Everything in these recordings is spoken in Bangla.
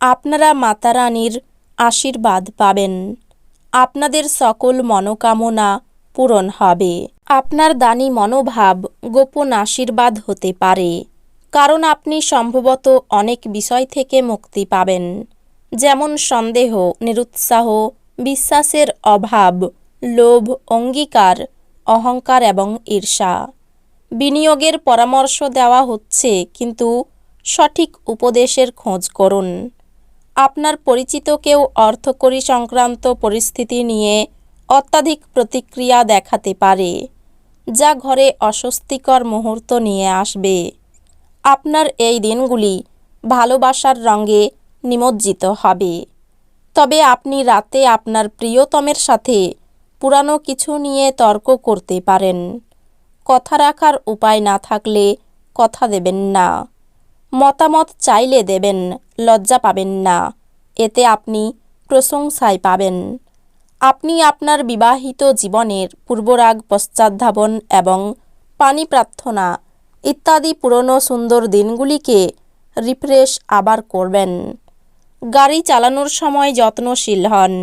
আপনারা মাতারানীর আশীর্বাদ পাবেন। আপনাদের সকল মনোকামনা পূরণ হবে। আপনার দানি মনোভাব গোপন আশীর্বাদ হতে পারে, কারণ আপনি সম্ভবত অনেক বিষয় থেকে মুক্তি পাবেন, যেমন সন্দেহ, নিরুৎসাহ, বিশ্বাসের অভাব, লোভ, অঙ্গীকার, অহংকার এবং ঈর্ষা। বিনিয়োগের পরামর্শ দেওয়া হচ্ছে, কিন্তু সঠিক উপদেশের খোঁজ করুন। আপনার পরিচিত কেউ অর্থকরী সংক্রান্ত পরিস্থিতি নিয়ে অত্যাধিক প্রতিক্রিয়া দেখাতে পারে, যা ঘরে অস্বস্তিকর মুহূর্ত নিয়ে আসবে। আপনার এই দিনগুলি ভালোবাসার রঙে নিমজ্জিত হবে। তবে আপনি রাতে আপনার প্রিয়তমের সাথে পুরানো কিছু নিয়ে তর্ক করতে পারেন। কথা রাখার উপায় না থাকলে কথা দেবেন না। মতামত চাইলে দেবেন লজ্জা পাবেন না। এতে আপনি প্রশংসায় পাবেন। আপনি আপনার বিবাহিত জীবনের পূর্বরাগ, পশ্চাদ্ধাবন এবং পানি প্রার্থনা ইত্যাদি পুরনো সুন্দর দিনগুলিকে রিফ্রেশ আবার করবেন। গাড়ি চালানোর সময় যত্নশীল হন।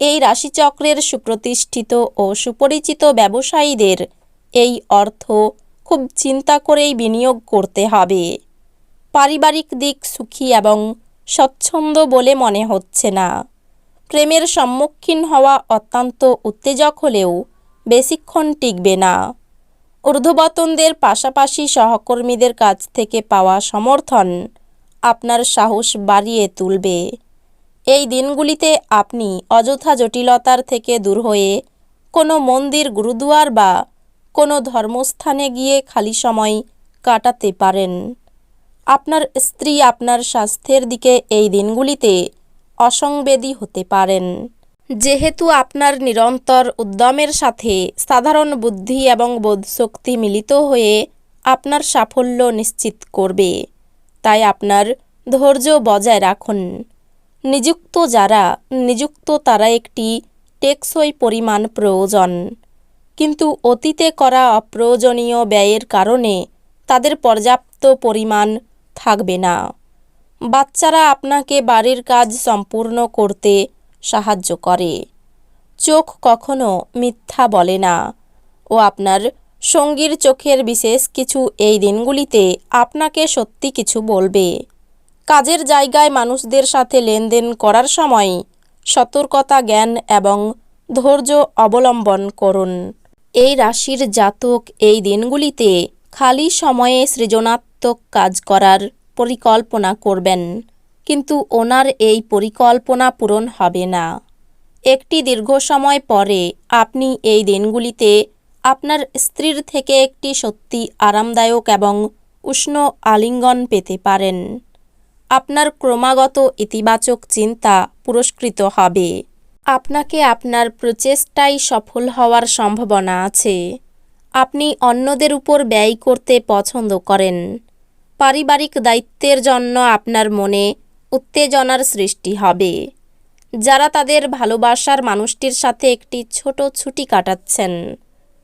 এই রাশিচক্রের সুপ্রতিষ্ঠিত ও সুপরিচিত ব্যবসায়ীদের এই অর্থ খুব চিন্তা করেই বিনিয়োগ করতে হবে। পারিবারিক দিক সুখী এবং স্বচ্ছন্দ বলে মনে হচ্ছে না। প্রেমের সম্মুখীন হওয়া অত্যন্ত উত্তেজক হলেও বেশিক্ষণ টিকবে না। ঊর্ধ্ববতনদের পাশাপাশি সহকর্মীদের কাছ থেকে পাওয়া সমর্থন আপনার সাহস বাড়িয়ে তুলবে। এই দিনগুলিতে আপনি অযথা জটিলতার থেকে দূর হয়ে কোনো মন্দির, গুরুদুয়ার বা কোনো ধর্মস্থানে গিয়ে খালি সময় কাটাতে পারেন। আপনার স্ত্রী আপনার স্বাস্থ্যের দিকে এই দিনগুলিতে অসংবেদী হতে পারেন। যেহেতু আপনার নিরন্তর উদ্যমের সাথে সাধারণ বুদ্ধি এবং বোধশক্তি মিলিত হয়ে আপনার সাফল্য নিশ্চিত করবে, তাই আপনার ধৈর্য বজায় রাখুন। নিযুক্ত যারা নিযুক্ত তারা একটি টেকসই পরিমাণ প্রয়োজন। কিন্তু অতীতে করা অপ্রয়োজনীয় ব্যয়ের কারণে তাদের পর্যাপ্ত পরিমাণ থাকবে না। বাচ্চারা আপনাকে বাড়ির কাজ সম্পূর্ণ করতে সাহায্য করে। চোখ কখনো মিথ্যা বলে না। ও আপনার সঙ্গীর চোখের বিশেষ কিছু এই দিনগুলিতে আপনাকে সত্যি কিছু বলবে। কাজের জায়গায় মানুষদের সাথে লেনদেন করার সময় সতর্কতা, জ্ঞান এবং ধৈর্য অবলম্বন করুন। এই রাশির জাতক এই দিনগুলিতে খালি সময়ে সৃজনাত্মক কাজ করার পরিকল্পনা করবেন, কিন্তু ওনার এই পরিকল্পনা পূরণ হবে না। একটি দীর্ঘ সময় পরে আপনি এই দিনগুলিতে আপনার স্ত্রীর থেকে একটি সত্যি আরামদায়ক এবং উষ্ণ আলিঙ্গন পেতে পারেন। আপনার ক্রমাগত ইতিবাচক চিন্তা পুরস্কৃত হবে। আপনাকে আপনার প্রচেষ্টায় সফল হওয়ার সম্ভাবনা আছে। আপনি অন্যদের উপর ব্যয় করতে পছন্দ করেন। পারিবারিক দায়িত্বের জন্য আপনার মনে উত্তেজনার সৃষ্টি হবে। যারা তাদের ভালোবাসার মানুষটির সাথে একটি ছোট ছুটি কাটাচ্ছেন,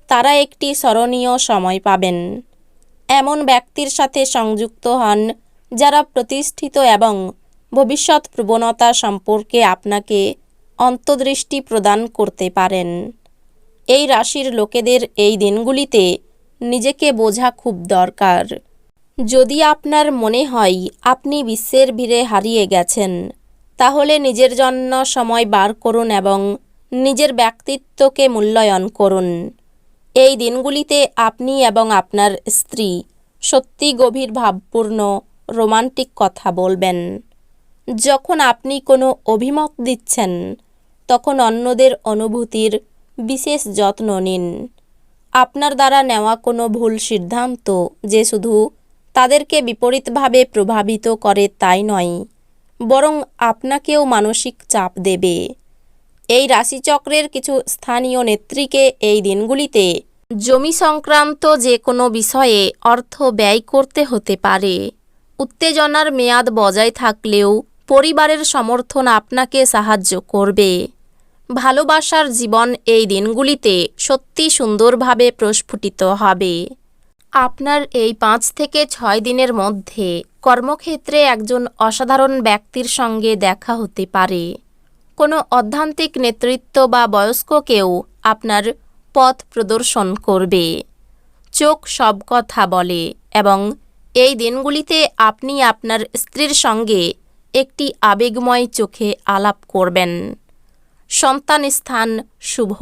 তারা একটি স্মরণীয় সময় পাবেন। এমন ব্যক্তির সাথে সংযুক্ত হন যারা প্রতিষ্ঠিত এবং ভবিষ্যৎ প্রবণতা সম্পর্কে আপনাকে অন্তর্দৃষ্টি প্রদান করতে পারেন। এই রাশির লোকেদের এই দিনগুলিতে নিজেকে বোঝা খুব দরকার। যদি আপনার মনে হয় আপনি বিশ্বের ভিড়ে হারিয়ে গেছেন, তাহলে নিজের জন্য সময় বার করুন এবং নিজের ব্যক্তিত্বকে মূল্যায়ন করুন। এই দিনগুলিতে আপনি এবং আপনার স্ত্রী সত্যি গভীর ভাবপূর্ণ, রোমান্টিক কথা বলবেন। যখন আপনি কোনো অভিমত দিচ্ছেন, তখন অন্যদের অনুভূতির বিশেষ যত্ন নিন। আপনার দ্বারা নেওয়া কোনো ভুল সিদ্ধান্ত যে শুধু তাদেরকে বিপরীতভাবে প্রভাবিত করে তাই নয়, বরং আপনাকেও মানসিক চাপ দেবে। এই রাশিচক্রের কিছু স্থানীয় নেত্রীকে এই দিনগুলিতে জমি সংক্রান্ত যে কোনো বিষয়ে অর্থ ব্যয় করতে হতে পারে। উত্তেজনার মেয়াদ বজায় থাকলেও পরিবারের সমর্থন আপনাকে সাহায্য করবে। ভালোবাসার জীবন এই দিনগুলিতে সত্যি সুন্দরভাবে প্রস্ফুটিত হবে। আপনার এই পাঁচ থেকে ছয় দিনের মধ্যে কর্মক্ষেত্রে একজন অসাধারণ ব্যক্তির সঙ্গে দেখা হতে পারে। কোনো অধ্যান্তিক নেতৃত্ব বা বয়স্ক কেউ আপনার পথ প্রদর্শন করবে। চোখ সব কথা বলে এবং এই দিনগুলিতে আপনি আপনার স্ত্রীর সঙ্গে একটি আবেগময় চোখে আলাপ করবেন। সন্তান স্থান শুভ।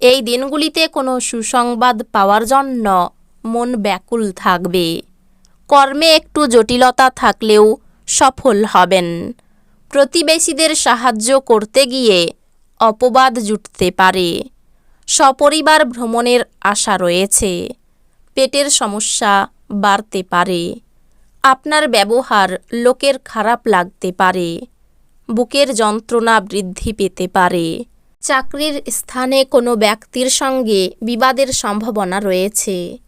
এই দিনগুলিতে কোনো সুসংবাদ পাওয়ার জন্য মন ব্যাকুল থাকবে। কর্মে একটু জটিলতা থাকলেও সফল হবেন। প্রতিবেশীদের সাহায্য করতে গিয়ে অপবাদ জুটতে পারে। সপরিবার ভ্রমণের আশা রয়েছে। পেটের সমস্যা বাড়তে পারে। আপনার ব্যবহার লোকের খারাপ লাগতে পারে। বুকের যন্ত্রণা বৃদ্ধি পেতে পারে। চাকরির স্থানে কোনো ব্যক্তির সঙ্গে বিবাদের সম্ভাবনা রয়েছে।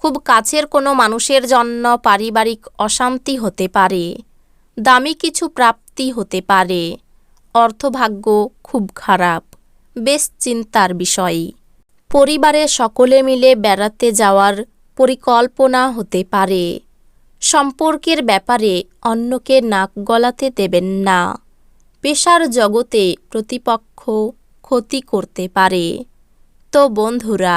খুব কাছের কোনো মানুষের জন্য পারিবারিক অশান্তি হতে পারে, দামি কিছু প্রাপ্তি হতে পারে। অর্থভাগ্য খুব খারাপ, বেশ চিন্তার বিষয়। পরিবারে সকলে মিলে বেড়াতে যাওয়ার পরিকল্পনা হতে পারে। সম্পর্কের ব্যাপারে অন্যকে নাক গলাতে দেবেন না। পেশার জগতে প্রতিপক্ষ ক্ষতি করতে পারে। তো বন্ধুরা